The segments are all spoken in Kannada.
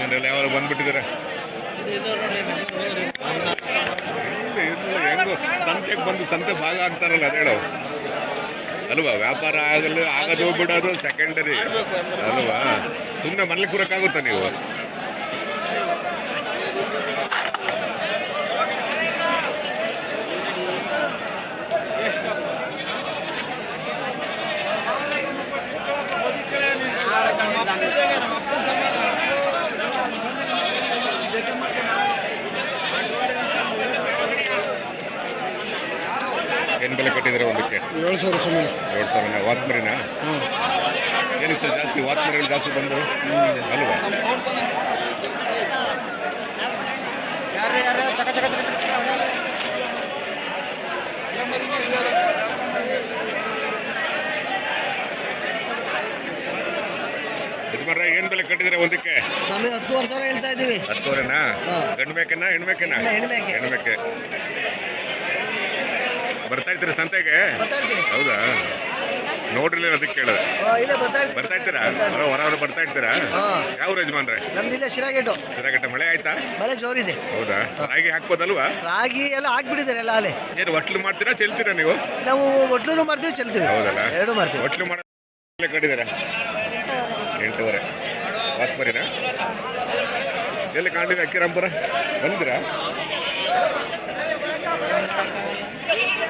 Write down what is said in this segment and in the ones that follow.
ಏನೆಲ್ಲ ಯಾವಾಗ ಬಂದ್ಬಿಟ್ಟಿದ್ದಾರೆ ಹೆಂಗೋ ಸಂತೆಗೆ ಬಂದು ಸಂತೆ ಭಾಗ ಆಗ್ತಾರಲ್ಲ ಅದು ಹೇಳೋ ಅಲ್ವಾ ವ್ಯಾಪಾರ ಆಗಲು ಆಗೋದು ಸೆಕೆಂಡರಿ ಅಲ್ವಾ ಸುಮ್ಮನೆ ಮನೇಲಿ ಕೂರಕ್ಕಾಗುತ್ತಾ ನೀವು ಏನು ಬೆಲೆ ಕಟ್ಟಿದ್ರೆ ಒಂದಕ್ಕೆ ಏಳು ಸಾವಿರ ಸುಮ್ಮನೆ ಏಳು ಸಾವಿರ ವಾತ್ಮರಿನ? ಏನಿತ್ತು ಏನಕ್ಕೆ ಸರ್ ಜಾಸ್ತಿ ವಾತ್ಮರಿಗಳು ಜಾಸ್ತಿ ಬಂದು? ಅಲ್ವಾ? ಏನ್ ಏನು ಬೆಲೆ ಕಟ್ಟಿದ್ರೆ ಒಂದಕ್ಕೆ? ಹತ್ತು ಹತ್ತುವರೆ ಸಾವಿರ ಹೇಳ್ತಾ ಇದ್ದೀವಿ. ಹತ್ತು ವರ್ಷನಾ ಗಂಡು ಬೇಕೇನ ಹೆಣ್ಮೇಕೆ. ಬೇಕೇನ ಹೆಣ್ಮೇಕೆ. ಬರ್ತಾ ಇರ್ತೀರಾ ಸಂತೆಗೆ? ಹೌದಾ? ನೋಡ್ರಿಲ್ಲ ಅದಕ್ಕೆ ಕೇಳಿದೆ. ಇಲ್ಲೇ ಬರ್ತಾ ಇರ್ತೀವಿ ಬರ್ತಾ ಇರ್ತೀರಾ? ಹೊರ ಹೊರ ಬರ್ತಾ ಇರ್ತೀರಾ? ಯಾವ ಯಜಮಾನ್ರೆ? ನಮ್ದು ಇಲ್ಲೇ ಶಿರಾಗೇಟು ಸರಿಯಾಗಟ್ಟ ಮಳೆ ಆಯ್ತಾ? ಮಳೆ ಜೋರಿದೆ. ಹೌದಾ? ರಾಗಿ ಹಾಕ್ಬೋದಲ್ವಾ? ರಾಗಿ ಎಲ್ಲ ಹಾಕ್ಬಿಟ್ಟಿದ್ದಾರೆ ಎಲ್ಲ ಅಲ್ಲೇ ಏನು ಒಟ್ಲು ಮಾಡ್ತೀರಾ ಚೆಲ್ತೀರಾ ನೀವು? ನಾವು ಹೊಟ್ಲು ಮಾಡ್ತೀವಿ ಚೆಲ್ತೀವಿ. ಹೌದಲ್ಲ? ಎರಡು ಮಾಡ್ತೀವಿ. ಒಟ್ಲು ಮಾಡ ಕಟ್ಟಿದ್ದೀರಾ. ಎಂಟೂವರೆ. ವಾತ್ಮರಿನಾ ಎಲ್ಲಿ ಕಾಣಿದೆ ಅಕ್ಕಿರಾಂಪುರ ಬಂದಿರಾ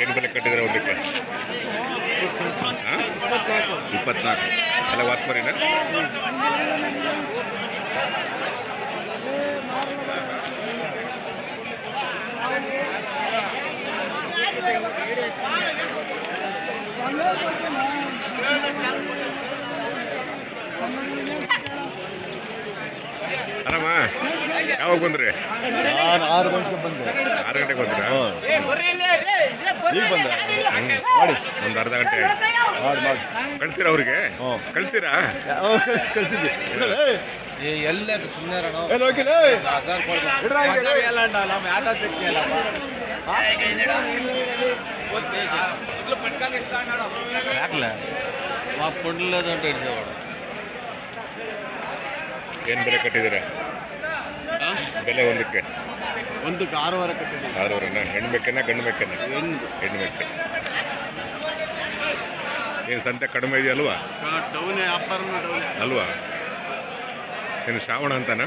ಏನು ಬೆಲೆ ಕಟ್ಟಿದ್ರೆ ಒಂದಕ್ಕೆ ಹಾಂ ಇಪ್ಪತ್ನಾಲ್ಕು. ಅಲ್ಲ ವಾತ್ಮರಿನಾ ಆರಾಮ ಯಾವಾಗ ಬಂದ್ರಿ ನಾನು ಆರು ಗಂಟೆಗೆ ಬಂದೆ ಆರು ಗಂಟೆಗೆ ಬಂದ್ರಾ ಈಗ ಬಂದೆ ಹ್ಮ್. ಮಾಡಿ ಒಂದು ಅರ್ಧ ಗಂಟೆ ಮಾಡಿ ಮಾಡಿ ಕಳ್ತೀರಾ ಅವ್ರಿಗೆ ಹ್ಞೂ. ಕಳ್ತೀರಾ ಕಳಿಸಿದ್ವಿ ಎಲ್ಲ ಸುಮ್ಮನೆ ಏನು ಹೋಗಿಲ್ಲ ಇಡ್ರಾ ಹಿಂಗೆ. ಹಾಕ್ಲ మా పొండ్లేదు అంటే ఇడిచేవాడు ಏನು ಬೆಲೆ ಕಟ್ಟಿದ್ದೀರಾ ಬೆಲೆ ಒಂದಕ್ಕೆ? ಒಂದಕ್ಕೆ ಆರೂವರೆ ಕಟ್ಟಿದ್ವಿ ಆರೂವರೆನಾ ಹೆಣ್ಣು ಬೇಕೇನ ಗಂಡು ಬೇಕೇನ ಹೆಣ್ಣು. ಹೆಣ್ಣು ಬೇಕೆ ಏನು ಸಂತೆ ಕಡಿಮೆ ಇದೆಯಲ್ವಾ? ಡೌನ್ ವ್ಯಾಪಾರನೂ ಅಲ್ವಾ? ಏನು ಶ್ರಾವಣ ಅಂತನಾ?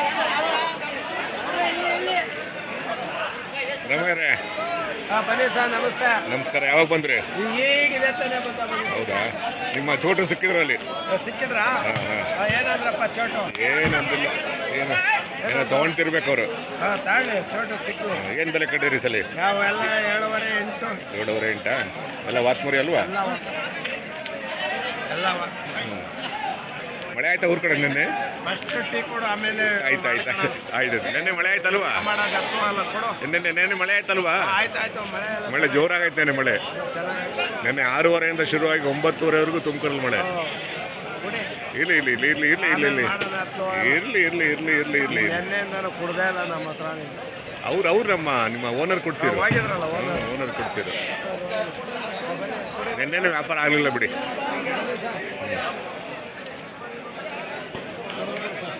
ಹಾಂ ರಮೇರೆ ಬನ್ನಿ ಸರ್ ನಮಸ್ತೆ. ನಮಸ್ಕಾರ ಯಾವಾಗ ಬಂದ್ರಿ? ಈಗಿದೆ ತಾನೇ ಬಂದ ಹೌದಾ? ನಿಮ್ಮ ಚೋಟು ಸಿಕ್ಕಿದ್ರಲ್ಲಿ ಸಿಕ್ಕಿದ್ರಾ? ಹಾಂ ಹಾಂ. ಏನಾದ್ರಪ್ಪ ಚೋಟು? ಏನಂದಿಲ್ಲ ಏನು? ಏನೋ ತೊಗೊಂತಿರ್ಬೇಕು ಅವರು. ಹಾಂ ತಾಳಿ ಚೋಟು ಸಿಕ್ಕು. ಏನು ಬೆಲೆ ಕಟ್ಟಿರಿ ಸಲ? ನಾವೆಲ್ಲ ಏಳುವರೆ ಎಂಟು. ಏಳುವರೆ ಎಂಟಾ? ಎಲ್ಲ ವಾತ್ಮರಿ ಅಲ್ವಾ? ಎಲ್ಲ ಎಲ್ಲ ಹ್ಮ್. ಮಳೆ ಆಯ್ತಾ ಊರ್ ಕಡೆ ನಿನ್ನೆ? ಫಸ್ಟ್ ಟೀ ಕೊಡು ಆಮೇಲೆ ಆಯ್ತು ಆಯ್ತು. ಆಯ್ತು. ನಿನ್ನೆ ಮಳೆ ಆಯ್ತಲ್ವಾ? ಮಾಡೋದು ಅಥವಾ ಅಲ್ಲ ಕೊಡು. ನಿನ್ನೆ ನೆನ್ನೆ ಮಳೆ ಆಯ್ತಲ್ವಾ? ಮಳೆ ಎಲ್ಲ ಮಳೆ ಜೋರಾಗೈತೆ ನೆನ್ನೆ ಮಳೆ. ಚೆನ್ನಾಗಿ. ನೆನ್ನೆ ಆರೂವರೆಯಿಂದ ಶುರುವಾಗಿ ಒಂಬತ್ತುವರೆವರೆಗೂ ತುಮಕೂರಲ್ಲಿ ಮಳೆ. ಇಲ್ಲಿ ಇಲ್ಲಿ ಇಲ್ಲಿ ಇಲ್ಲಿ ಇರ್ಲಿ ಇರ್ಲಿ ಇಲ್ಲಿ ಇರ್ಲಿ ಇರ್ಲಿ. ಇರ್ಲಿ ಇರ್ಲಿ ಇರ್ಲಿ ಇರ್ಲಿ ಎಣ್ಣೆಯಿಂದನೂ ಕುಡ್ದೇ ಇಲ್ಲ ನಮ್ಮ ಹತ್ರ ಅವ್ರು ಅವ್ರು ನಮ್ಮ ನಿಮ್ಮ ಓನರ್ ಕೊಡ್ತೀರ ಹೋಗಿದ್ರಲ್ಲ ಓನರ್ ಕೊಡ್ತೀರ ನಿನ್ನೆ ವ್ಯಾಪಾರ ಆಗಲಿಲ್ಲ ಬಿಡಿ.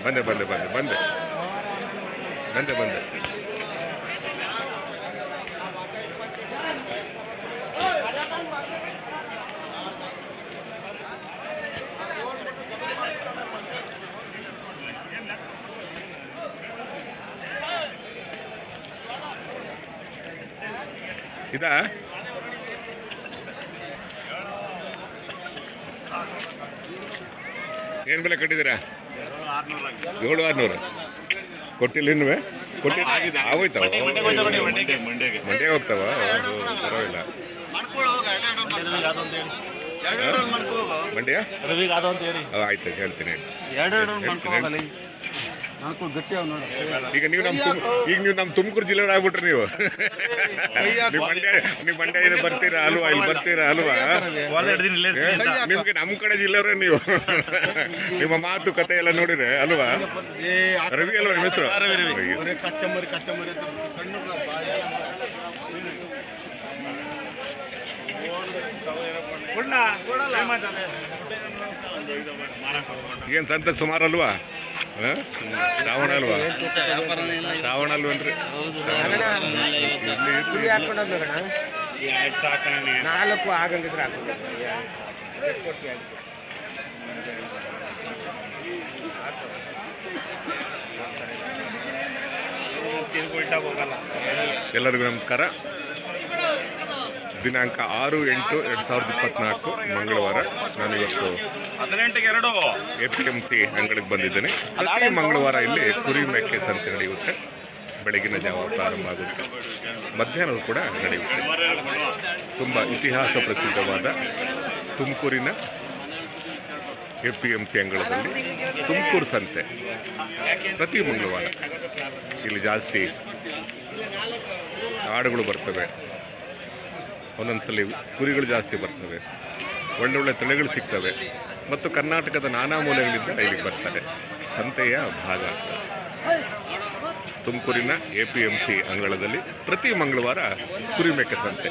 ಬಂದೆ ಬಂದೆ ಬಂದೆ ಬಂದೆ. ಬಂದೆ ಬಂದೆ. ಇದಾ? ಏನು ಬೆಲೆ ಕಟ್ಟಿದ್ದೀರಾ? ಏಳು ಆರ್ನೂರು. ಕೊಟ್ಟಿಲ್ಲ. ಇನ್ನುವೆ ಆಗೋಯ್ತಾವ? ಮಂಡ್ಯ ಹೋಗ್ತಾವ? ಪರವಾಗಿಲ್ಲ. ಮಂಡ್ಯ? ಆಯ್ತು ಹೇಳ್ತೀನಿ ಹೇಳ್ತೀನಿ. ಮಾಡ್ಕೋಬೋದಲ್ಲ ನಾಲ್ಕು ಗಟ್ಟಿ ಅವ್ ನೋಡು. ಈಗ ನೀವು ನಮ್ಮ ಈಗ ನೀವು ನಮ್ಮ ತುಮಕೂರು ಜಿಲ್ಲೆಯವ್ರು ಆಗ್ಬಿಟ್ರಿ ನೀವು ನೀವು ಮಂಡ್ಯ ನೀವು ಮಂಡ್ಯ ಬರ್ತೀರಾ ಅಲ್ವಾ? ಇಲ್ಲಿ ಬರ್ತೀರಾ ಅಲ್ವಾ? ನಿಮ್ಗೆ ನಮ್ಮ ಕಡೆ ಜಿಲ್ಲೆಯವ್ರೆ ನೀವು. ನಿಮ್ಮ ಮಾತು ಕತೆ ಎಲ್ಲ ನೋಡಿದ್ರೆ ಅಲ್ವಾ? ರವಿ ಅಲ್ವಾ ನಿಮ್ಮ ಹೆಸರು? ಬರೀ ಕಚ್ಚಮರಿ ಕಚ್ಚಮರಿ ಅಂತ ಕಣ್ಣು ಬಾಯಿ ಎಲ್ಲ ಏನ್ ಸಂತ ಸುಮಾರು ಅಲ್ವಾ ಹ? ಶ್ರಾವಣ ಅಲ್ವಾ? ಶ್ರಾವಣ ಅಲ್ವೇನ್ರಿ? ಹಾಕೊಂಡೋದ್ ನೋಡೋಣ ನಾಲ್ಕು ಆಗಂಗಿದ್ರೆ ಹಾಕೊಂಡು ಎಲ್ಲರಿಗೂ ನಮಸ್ಕಾರ. ದಿನಾಂಕ ಆರು ಎಂಟು ಎರಡ್ ಸಾವಿರದ ಇಪ್ಪತ್ನಾಲ್ಕು ಮಂಗಳವಾರ. ನಾನು ಇವತ್ತು ಎ ಪಿ ಎಂ ಸಿ ಅಂಗಡಿಗೆ ಬಂದಿದ್ದೇನೆ. ಪ್ರತಿ ಮಂಗಳವಾರ ಇಲ್ಲಿ ಕುರಿ ಮೇಕೆ ಸಂತೆ ನಡೆಯುತ್ತೆ. ಬೆಳಗಿನ ಜಾವ ಪ್ರಾರಂಭ ಆಗುತ್ತೆ. ಮಧ್ಯಾಹ್ನ ಕೂಡ ನಡೆಯುತ್ತೆ. ತುಂಬ ಇತಿಹಾಸ ಪ್ರಸಿದ್ಧವಾದ ತುಮಕೂರಿನ ಎ ಪಿ ಎಂ ಸಿ ಅಂಗಳದಲ್ಲಿ ತುಮಕೂರು ಸಂತೆ ಪ್ರತಿ ಮಂಗಳವಾರ. ಇಲ್ಲಿ ಜಾಸ್ತಿ ಆಡುಗಳು ಬರ್ತವೆ. ಒಂದೊಂದ್ಸಲಿ ಕುರಿಗಳು ಜಾಸ್ತಿ ಬರ್ತವೆ. ಒಳ್ಳೊಳ್ಳೆ ತಳಿಗಳು ಸಿಗ್ತವೆ. ಮತ್ತು ಕರ್ನಾಟಕದ ನಾನಾ ಮೂಲೆಗಳಿಂದ ಇಲ್ಲಿಗೆ ಬರ್ತಾರೆ. ಸಂತೆಯ ಭಾಗ. ತುಮಕೂರಿನ ಎ ಪಿ ಎಂ ಸಿ ಅಂಗಳದಲ್ಲಿ ಪ್ರತಿ ಮಂಗಳವಾರ ಕುರಿಮೇಕೆ ಸಂತೆ.